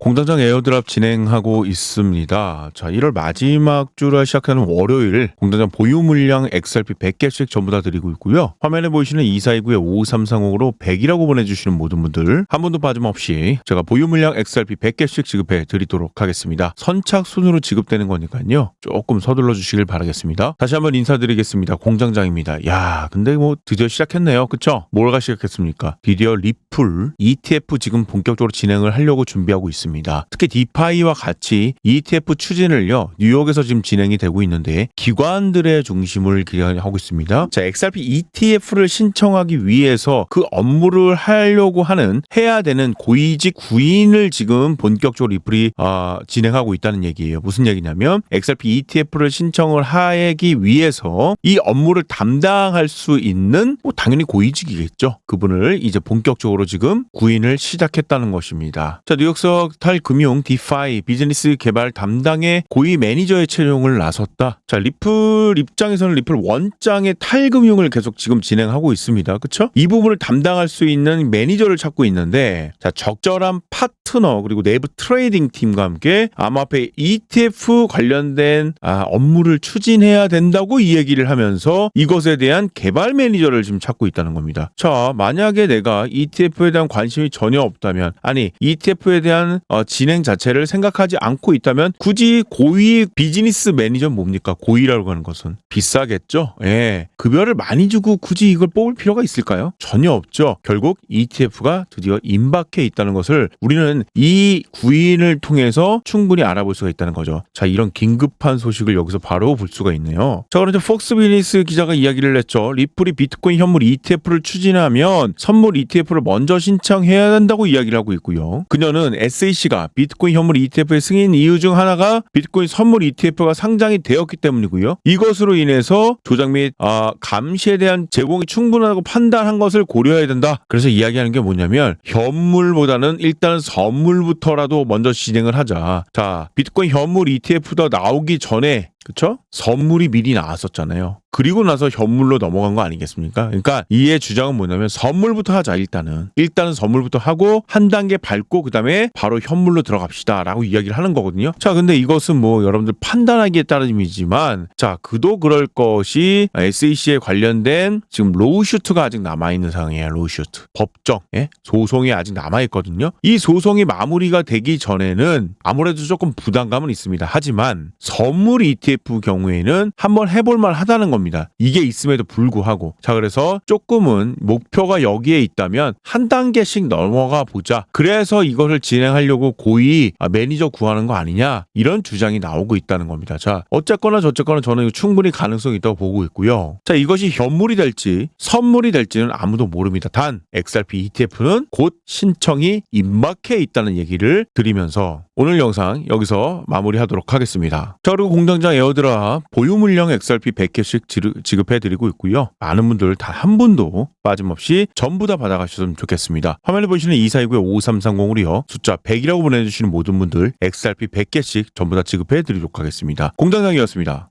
공장장 에어드랍 진행하고 있습니다. 자, 1월 마지막 주를 시작하는 월요일 공장장 보유 물량 XRP 100개씩 전부 다 드리고 있고요. 화면에 보이시는 2429에 5330으로 100이라고 보내주시는 모든 분들 한 분도 빠짐없이 제가 보유 물량 XRP 100개씩 지급해 드리도록 하겠습니다. 선착순으로 지급되는 거니까요. 조금 서둘러 주시길 바라겠습니다. 다시 한번 인사드리겠습니다. 공장장입니다. 야, 근데 뭐 드디어 시작했네요. 그쵸? 뭐가 시작했습니까? 드디어 리플 ETF 지금 본격적으로 진행을 하려고 준비하고 있습니다. 특히 디파이와 같이 ETF 추진을요 뉴욕에서 지금 진행이 되고 있는데 기관들의 중심을 기하고 있습니다. 자 XRP ETF를 신청하기 위해서 그 업무를 하려고 하는 해야 되는 고위직 구인을 지금 본격적으로 리플이 아, 진행하고 있다는 얘기예요. 무슨 얘기냐면 XRP ETF를 신청을 하기 위해서 이 업무를 담당할 수 있는 뭐 당연히 고위직이겠죠. 그분을 이제 본격적으로 지금 구인을 시작했다는 것입니다. 자 뉴욕서 탈금융 디파이 비즈니스 개발 담당의 고위 매니저의 채용을 나섰다. 자 리플 입장에서는 리플 원장의 탈금융을 계속 지금 진행하고 있습니다. 그렇죠? 이 부분을 담당할 수 있는 매니저를 찾고 있는데 자 적절한 파트너 그리고 내부 트레이딩 팀과 함께 암호화폐 ETF 관련된 아, 업무를 추진해야 된다고 이 얘기를 하면서 이것에 대한 개발 매니저를 지금 찾고 있다는 겁니다. 자 만약에 내가 ETF에 대한 관심이 전혀 없다면 아니 ETF에 대한 어, 진행 자체를 생각하지 않고 있다면 굳이 고위 비즈니스 매니저 뭡니까? 고위라고 하는 것은 비싸겠죠. 예. 급여를 많이 주고 굳이 이걸 뽑을 필요가 있을까요? 전혀 없죠. 결국 ETF가 드디어 임박해 있다는 것을 우리는 이 구인을 통해서 충분히 알아볼 수가 있다는 거죠. 자, 이런 긴급한 소식을 여기서 바로 볼 수가 있네요. 자, 그런데 폭스 비즈니스 기자가 이야기를 했죠. 리플이 비트코인 현물 ETF를 추진하면 선물 ETF를 먼저 신청해야 한다고 이야기를 하고 있고요. 그녀는 SEC 가 비트코인 현물 ETF의 승인 이유 중 하나가 비트코인 선물 ETF가 상장이 되었기 때문이고요. 이것으로 인해서 조작 및 아, 감시에 대한 제공이 충분하다고 판단한 것을 고려해야 된다. 그래서 이야기하는 게 뭐냐면 현물보다는 일단 선물부터라도 먼저 진행을 하자. 자, 비트코인 현물 ETF도 나오기 전에 그쵸? 선물이 미리 나왔었잖아요. 그리고 나서 현물로 넘어간 거 아니겠습니까? 그러니까 이의 주장은 뭐냐면 선물부터 하자 일단은. 일단은 선물부터 하고 한 단계 밟고 그다음에 바로 현물로 들어갑시다라고 이야기를 하는 거거든요. 자, 근데 이것은 뭐 여러분들 판단하기에 따름이지만 자, 그도 그럴 것이 SEC에 관련된 지금 로우슈트가 아직 남아 있는 상황이에요. 로우슈트. 법정 예? 소송이 아직 남아 있거든요. 이 소송이 마무리가 되기 전에는 아무래도 조금 부담감은 있습니다. 하지만 선물 ETF 경우에는 한번 해볼 만 하다는 겁니다. 이게 있음에도 불구하고. 자, 그래서 조금은 목표가 여기에 있다면 한 단계씩 넘어가 보자. 그래서 이것을 진행하려고 고위 아, 매니저 구하는 거 아니냐. 이런 주장이 나오고 있다는 겁니다. 자, 어쨌거나 저쨌거나 저는 충분히 가능성이 있다고 보고 있고요. 자, 이것이 현물이 될지 선물이 될지는 아무도 모릅니다. 단, XRP ETF는 곧 신청이 임박해 있다는 얘기를 드리면서 오늘 영상 여기서 마무리하도록 하겠습니다. 자, 그리고 공장장 에어드랍 보유 물량 XRP 100개씩 지급해드리고 있고요. 많은 분들 단한 분도 빠짐없이 전부 다 받아가셨으면 좋겠습니다. 화면에 보시는 2429에 5330으로요. 숫자 100이라고 보내주시는 모든 분들 XRP 100개씩 전부 다 지급해드리도록 하겠습니다. 공장장이었습니다.